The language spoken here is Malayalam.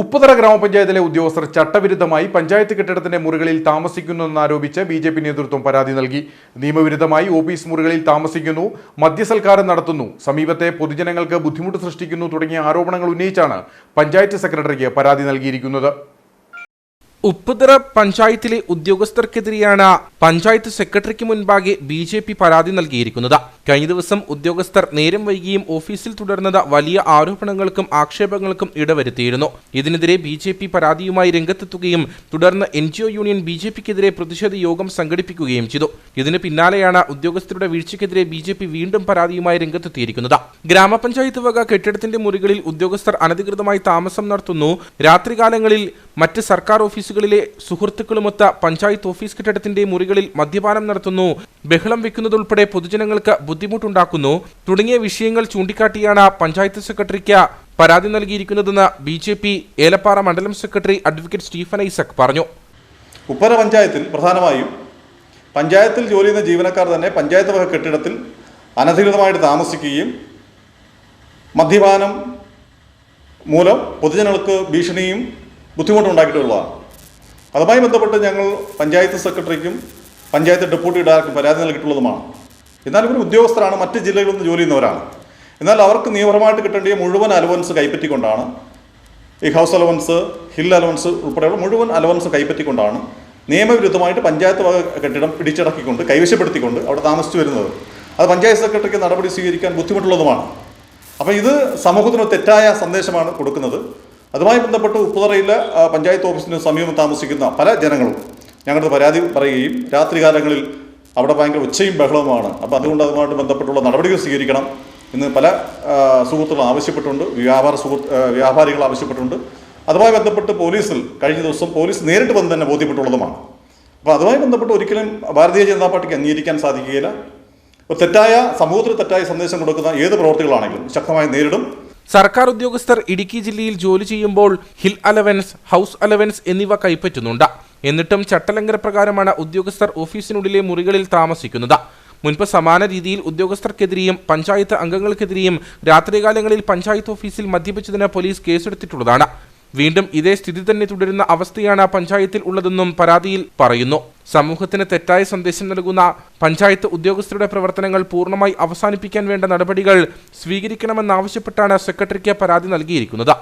ഉപ്പുതറ ഗ്രാമപഞ്ചായത്തിലെ ഉദ്യോഗസ്ഥർ ചട്ടവിരുദ്ധമായി പഞ്ചായത്ത് കെട്ടിടത്തിന്റെ മുറികളിൽ താമസിക്കുന്നുവെന്നാരോപിച്ച് ബി ജെ പി നേതൃത്വം പരാതി നൽകി. നിയമവിരുദ്ധമായി ഓഫീസ് മുറികളിൽ താമസിക്കുന്നു മദ്യസൽക്കാരം നടത്തുന്നു സമീപത്തെ പൊതുജനങ്ങൾക്ക് ബുദ്ധിമുട്ട് സൃഷ്ടിക്കുന്നു തുടങ്ങിയ ആരോപണങ്ങൾ ഉന്നയിച്ചാണ് പഞ്ചായത്ത് സെക്രട്ടറിക്ക് പരാതി നൽകിയിരിക്കുന്നത്. ഉപ്പുതറ പഞ്ചായത്തിലെ ഉദ്യോഗസ്ഥർക്കെതിരെയാണ് പഞ്ചായത്ത് സെക്രട്ടറിക്ക് മുൻപാകെ ബി ജെ പി പരാതി നൽകിയിരിക്കുന്നത്. കഴിഞ്ഞ ദിവസം ഉദ്യോഗസ്ഥർ നേരം വൈകിയും ഓഫീസിൽ തുടർന്നത് വലിയ ആരോപണങ്ങൾക്കും ആക്ഷേപങ്ങൾക്കും ഇടവരുത്തിയിരുന്നു. ഇതിനെതിരെ ബി ജെ പി പരാതിയുമായി രംഗത്തെത്തുകയും തുടർന്ന് N G O union B J പിക്കെതിരെ പ്രതിഷേധ യോഗം സംഘടിപ്പിക്കുകയും ചെയ്തു. ഇതിന് പിന്നാലെയാണ് ഉദ്യോഗസ്ഥരുടെ വീഴ്ചയ്ക്കെതിരെ ബി ജെ പി വീണ്ടും പരാതിയുമായി രംഗത്തെത്തിയിരിക്കുന്നത്. ഗ്രാമപഞ്ചായത്ത് വക കെട്ടിടത്തിന്റെ മുറികളിൽ ഉദ്യോഗസ്ഥർ അനധികൃതമായി താമസം നടത്തുന്നു. രാത്രികാലങ്ങളിൽ മറ്റ് സർക്കാർ ഓഫീസുകളിലെ സുഹൃത്തുക്കളുമൊത്ത പഞ്ചായത്ത് ഓഫീസ് കെട്ടിടത്തിന്റെ മുറികളിൽ മദ്യപാനം നടത്തുന്നു. ബഹളം വെക്കുന്നതുൾപ്പെടെ പൊതുജനങ്ങൾക്ക് ബുദ്ധിമുട്ടുണ്ടാക്കുന്നു. തുടങ്ങിയ വിഷയങ്ങൾ ചൂണ്ടിക്കാട്ടിയാണ് പഞ്ചായത്ത് സെക്രട്ടറിക്ക് പരാതി നൽകിയിരിക്കുന്നതെന്ന് ബി ജെ പി ഏലപ്പാറ മണ്ഡലം സെക്രട്ടറി അഡ്വക്കേറ്റ് സ്റ്റീഫൻ ഐസക് പറഞ്ഞു. ഉപ്പര പഞ്ചായത്തിൽ പ്രധാനമായും പഞ്ചായത്തിൽ ജോലി ചെയ്യുന്ന ജീവനക്കാർ തന്നെ പഞ്ചായത്ത് വക കെട്ടിടത്തിൽ അനധികൃതമായിട്ട് താമസിക്കുകയും മദ്യപാനം മൂലം പൊതുജനങ്ങൾക്ക് ഭീഷണിയും ബുദ്ധിമുട്ടും ഉണ്ടാക്കിയിട്ടുള്ളതാണ് അതുമായി ബന്ധപ്പെട്ട് ഞങ്ങൾ പഞ്ചായത്ത് സെക്രട്ടറിക്കും പഞ്ചായത്ത് ഡെപ്യൂട്ടി ഡയറക്ടർക്കും പരാതി നൽകിയിട്ടുള്ളതുമാണ്. എന്നാൽ ഇവർ ഉദ്യോഗസ്ഥരാണ് മറ്റ് ജില്ലകളിൽ നിന്ന് ജോലി ചെയ്യുന്നവരാണ്. എന്നാൽ അവർക്ക് നിയമപരമായിട്ട് കിട്ടേണ്ട മുഴുവൻ അലവൻസ് കൈപ്പറ്റിക്കൊണ്ടാണ് ഈ ഹൗസ് അലവൻസ് ഹിൽ അലവൻസ് ഉൾപ്പെടെയുള്ള മുഴുവൻ അലവൻസ് കൈപ്പറ്റിക്കൊണ്ടാണ് നിയമവിരുദ്ധമായിട്ട് പഞ്ചായത്ത് വക കെട്ടിടം പിടിച്ചടക്കിക്കൊണ്ട് കൈവശപ്പെടുത്തിക്കൊണ്ട് അവിടെ താമസിച്ചു വരുന്നത്. അത് പഞ്ചായത്ത് സെക്രട്ടറിക്ക് നടപടി സ്വീകരിക്കാൻ ബുദ്ധിമുട്ടുള്ളതുമാണ്. അപ്പോൾ ഇത് സമൂഹത്തിന് തെറ്റായ സന്ദേശമാണ് കൊടുക്കുന്നത്. അതുമായി ബന്ധപ്പെട്ട് ഉപ്പുതറയിലെ പഞ്ചായത്ത് ഓഫീസിന് സമീപം താമസിക്കുന്ന പല ജനങ്ങളും ഞങ്ങളുടെ പരാതി പറയുകയും രാത്രികാലങ്ങളിൽ അവിടെ ഭയങ്കര ഉച്ചയും ബഹളവുമാണ്. അപ്പോൾ അതുകൊണ്ട് അതുമായിട്ട് ബന്ധപ്പെട്ടുള്ള നടപടികൾ സ്വീകരിക്കണം എന്ന് പല സുഹൃത്തുക്കളും ആവശ്യപ്പെട്ടുണ്ട് വ്യാപാര സുഹൃത്ത് വ്യാപാരികൾ ആവശ്യപ്പെട്ടിട്ടുണ്ട്. അതുമായി ബന്ധപ്പെട്ട് പോലീസിൽ കഴിഞ്ഞ ദിവസം പോലീസ് നേരിട്ട് വന്ന് തന്നെ ബോധ്യപ്പെട്ടുള്ളതുമാണ്. അപ്പോൾ അതുമായി ബന്ധപ്പെട്ട് ഒരിക്കലും ഭാരതീയ ജനതാ പാർട്ടിക്ക് അംഗീകരിക്കാൻ സാധിക്കുകയില്ല. തെറ്റായ സമൂഹത്തിൽ തെറ്റായ സന്ദേശം കൊടുക്കുന്ന ഏത് പ്രവർത്തികളാണെങ്കിലും ശക്തമായി നേരിടും. സർക്കാർ ഉദ്യോഗസ്ഥർ ഇടുക്കി ജില്ലയിൽ ജോലി ചെയ്യുമ്പോൾ ഹിൽ അലവൻസ് ഹൗസ് അലവൻസ് എന്നിവ കൈപ്പറ്റുന്നുണ്ട്. എന്നിട്ടും ചട്ടലംഘന പ്രകാരമാണ് ഉദ്യോഗസ്ഥർ ഓഫീസിനുള്ളിലെ മുറികളിൽ താമസിക്കുന്നത്. മുൻപ് സമാന രീതിയിൽ ഉദ്യോഗസ്ഥർക്കെതിരെയും പഞ്ചായത്ത് അംഗങ്ങൾക്കെതിരെയും രാത്രികാലങ്ങളിൽ പഞ്ചായത്ത് ഓഫീസിൽ മദ്യപിച്ചതിന് പോലീസ് കേസെടുത്തിട്ടുള്ളതാണ്. വീണ്ടും ഇതേ സ്ഥിതി തന്നെ തുടരുന്ന അവസ്ഥയാണ് പഞ്ചായത്തിൽ ഉള്ളതെന്നും പരാതിയിൽ പറയുന്നു. സമൂഹത്തിന് തെറ്റായ സന്ദേശം നൽകുന്ന പഞ്ചായത്ത് ഉദ്യോഗസ്ഥരുടെ പ്രവർത്തനങ്ങൾ പൂർണമായി അവസാനിപ്പിക്കാൻ വേണ്ട നടപടികൾ സ്വീകരിക്കണമെന്നാവശ്യപ്പെട്ടാണ് സെക്രട്ടറിക്ക് പരാതി നൽകിയിരിക്കുന്നത്.